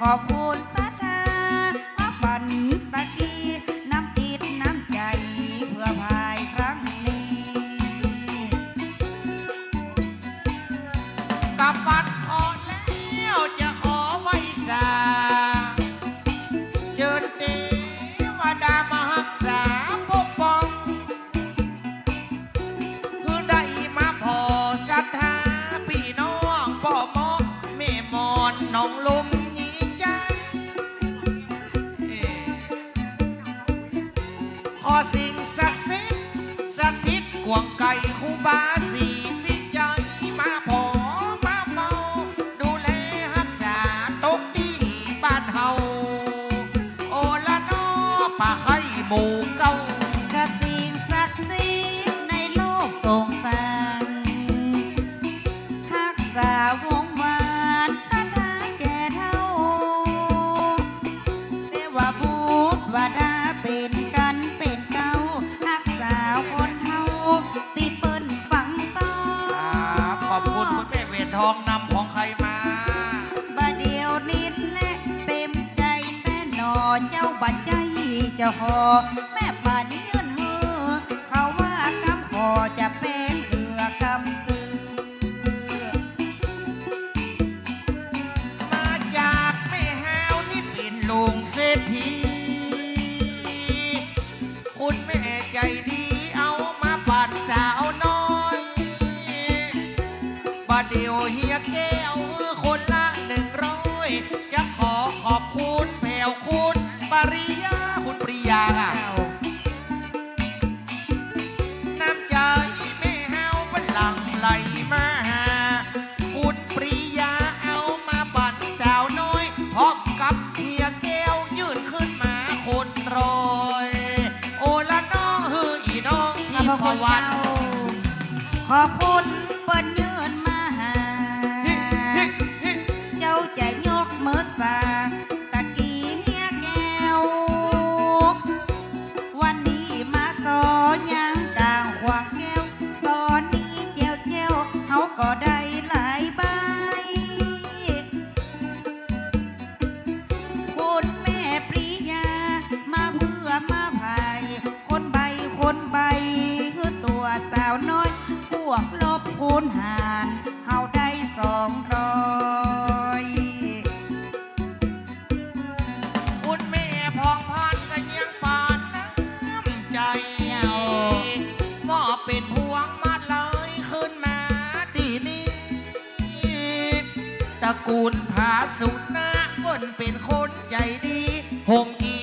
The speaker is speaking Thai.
ขอบคุณ สิ่งศักดิ์สิทธิ์สถิตกวงไก่ครูบาสีวิจัยมาพอมาเมาดูแลรักษาตกที่บ้านเฮาโอละนอป่าไข่หมู่เก่า หนเจ้าบัดใจจ้าหอแม่ป่านเยืนเฮอเขาว่ากำขอจะเป็นเหือคำซื้อมาจากแม่แฮวนี่เป็นลุงเศรษฐีคุณแม่ใจดีเอามาปั่นสาวน้อยบาเดียวเฮียแก้วคนละหนึ่งร้อยจะขอขอบคุณ อบคุณเปิ้นยืนมาหา เจ้าจะยกมือสาตะกี้เฮียแก้ว วันนี้มาสอนยังกลางขวางแก้ว สอนนี้เจียวเจียวเขาก็ได้หลายใบคุณแม่ปริยา มาเพื่อมาภาย คนใบคนใบคือตัวสาวน้อย วกลบคูณหารเฮาได้สองร้อยคุณแม่พองพันกันยังปานน้ำใจมอบเป็นพวงมาเลยขึ้นมาดีนี้ตระกูลผาสุนะเปิ้นเป็นคนใจดีหงกี